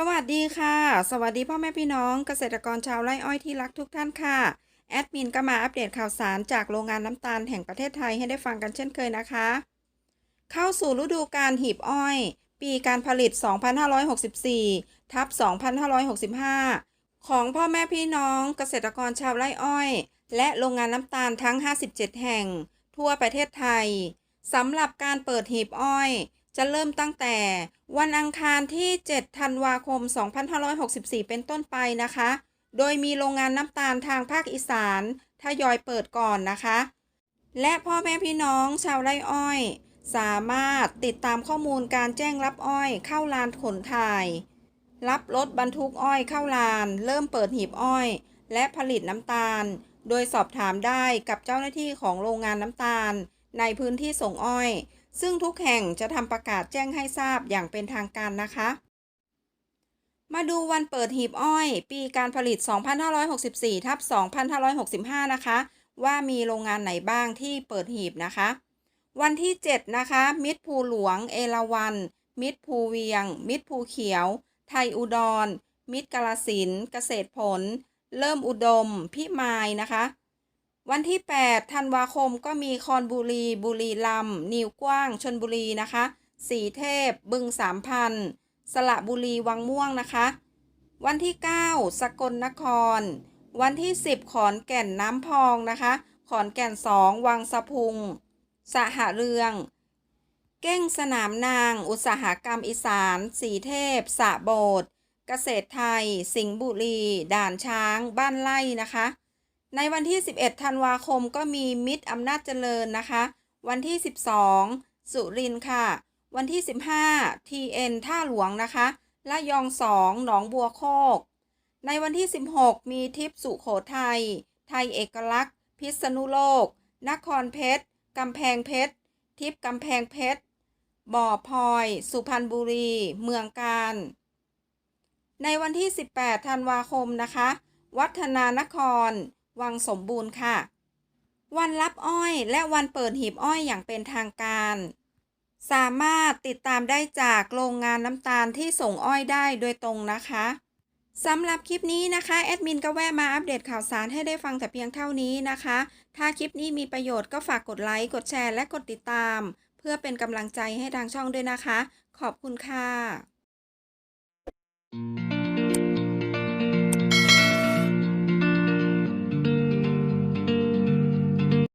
สวัสดีค่ะ สวัสดีพ่อแม่พี่น้องเกษตรกรชาวไร่อ้อยที่รักทุกท่านค่ะ แอดมินก็มาอัปเดตข่าวสารจากโรงงานน้ำตาลแห่งประเทศไทยให้ได้ฟังกันเช่นเคยนะคะ เข้าสู่ฤดูการหีบอ้อย ปีการผลิต 2564 ทับ 2565 ของพ่อแม่พี่น้องเกษตรกรชาวไร่อ้อย และโรงงานน้ำตาลทั้ง 57 แห่ง ทั่วประเทศไทยสำหรับการเปิดหีบอ้อย จะเริ่มตั้งแต่ วันอังคารที่ 7 ธันวาคม 2564 เป็นต้นไปนะคะ โดยมีโรงงานน้ำตาลทางภาคอีสานทยอยเปิดก่อนนะคะ และพ่อแม่พี่น้องชาวไร่อ้อย สามารถติดตามข้อมูลการแจ้งรับอ้อยเข้าลานขนถ่าย รับรถบรรทุกอ้อยเข้าลาน เริ่มเปิดหีบอ้อย และผลิตน้ำตาล โดยสอบถามได้กับเจ้าหน้าที่ของโรงงานน้ำตาล ในพื้นที่ส่งอ้อย ซึ่งทุกแห่งจะทำประกาศแจ้งให้ทราบอย่างเป็นทางการนะคะ มาดูวันเปิดหีบอ้อย ปีการผลิต 2564ทับ2565 นะคะ ว่ามีโรงงานไหนบ้างที่เปิดหีบนะคะ วันที่ 7 นะคะ มิตรภูหลวง เอราวัน มิตรภูเวียง มิตรภูเขียว ไทยอุดร มิตรกาลสิน เกษตรผล เริ่มอุดม พิมายนะคะ วันที่ 8 ธันวาคมก็มีคอนบุรี บุรีรัมย์นิวกว้าง ชนบุรีนะคะ สีเทพ บึงสามพัน สระบุรี วังม่วงนะคะ วันที่ 9 สกลนคร วันที่ 10 ขอนแก่นน้ำพองนะคะ ขอนแก่น2วังสะพุง สหเรือง เก้งสนามนาง อุตสาหกรรมอีสาน สีเทพ สะโบดเกษตรไทย สิงห์บุรี ด่านช้าง บ้านไร่นะคะ ในวันที่ 11 ธันวาคมก็มีมิตรอำนาจเจริญนะคะ วันที่ 12 สุรินค่ะ วันที่ 15 TN ท่าหลวงนะคะละยอง2หนองบัวโคก ในวันที่ 16 มีทิพสุโขทัย ไทยเอกลักษณ์ พิษณุโลก นครเพชร กำแพงเพชร ทิพกำแพงเพชร บ่อพลอย สุพรรณบุรี เมืองการ ในวันที่ 18 ธันวาคมนะคะ วัฒนานคร วังสมบูรณ์ค่ะ วันรับอ้อยและวันเปิดหีบอ้อยอย่างเป็นทางการ สามารถติดตามได้จากโรงงานน้ำตาลที่ส่งอ้อยได้โดยตรงนะคะสำหรับคลิปนี้นะคะแอดมินก็แวะมาอัปเดตข่าวสารให้ได้ฟังแต่เพียงเท่านี้นะคะ ถ้าคลิปนี้มีประโยชน์ก็ฝากกดไลค์กดแชร์และกดติดตาม เพื่อเป็นกำลังใจให้ทางช่องด้วยนะคะ ขอบคุณค่ะ